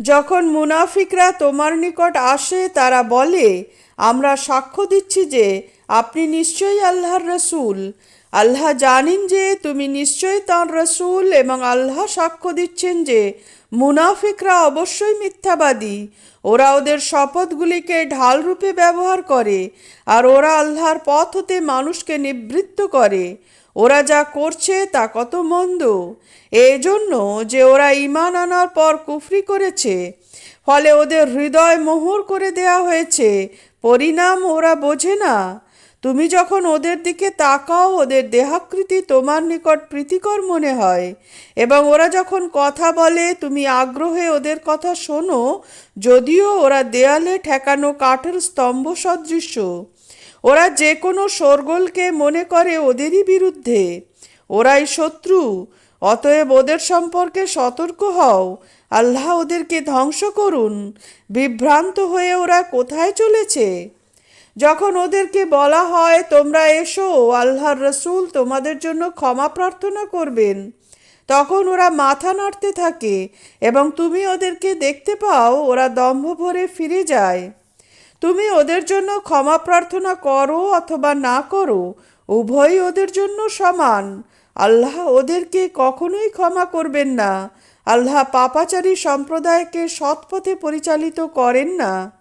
যখন মুনাফিকরা তোমার নিকট আসে, তারা বলে, আমরা সাক্ষ্য দিচ্ছি যে আপনি নিশ্চয়ই আল্লাহর রসুল। আল্লাহ জানেন যে তুমি নিশ্চয়ই তাঁর রসুল এবং আল্লাহ সাক্ষ্য দিচ্ছেন যে মুনাফিকরা অবশ্যই মিথ্যাবাদী। ওরা ওদের শপথগুলিকে ঢাল রূপে ব্যবহার করে, আর ওরা আল্লাহর পথ হতে মানুষকে নিবৃত্ত করে। ওরা যা করছে তা কত মন্দ। এজন্য জন্য যে ওরা ইমান আনার পর কুফরি করেছে, ফলে ওদের হৃদয় মোহর করে দেয়া হয়েছে, পরিণাম ওরা বোঝে না। তুমি যখন ওদের দিকে তাকাও, ওদের দেহাকৃতি তোমার নিকট প্রীতিকর মনে হয়। এবং ওরা যখন কথা বলে, তুমি আগ্রহে ওদের কথা শোনো, যদিও ওরা দেয়ালে ঠেকানো কাঠের স্তম্ভ সদৃশ্য ওরা যে কোনো শোরগোলকে মনে করে ওদেরই বিরুদ্ধে। ওরাই শত্রু, অতএব ওদের সম্পর্কে সতর্ক হও। আল্লাহ ওদেরকে ধ্বংস করুন। বিভ্রান্ত হয়ে ওরা কোথায় চলেছে? যখন ওদেরকে বলা হয়, তোমরা এসো, আল্লাহর রসুল তোমাদের জন্য ক্ষমা প্রার্থনা করবেন। তখন ওরা মাথা নাড়তে থাকে এবং তুমি ওদেরকে দেখতে পাও, ওরা দম্ভ ভরে ফিরে যায়। তুমি ওদের জন্য ক্ষমা প্রার্থনা করো অথবা না করো, উভয়ই ওদের জন্য সমান। আল্লাহ ওদেরকে কখনোই ক্ষমা করবেন না। আল্লাহ পাপাচারী সম্প্রদায়কে সৎপথে পরিচালিত করেন না।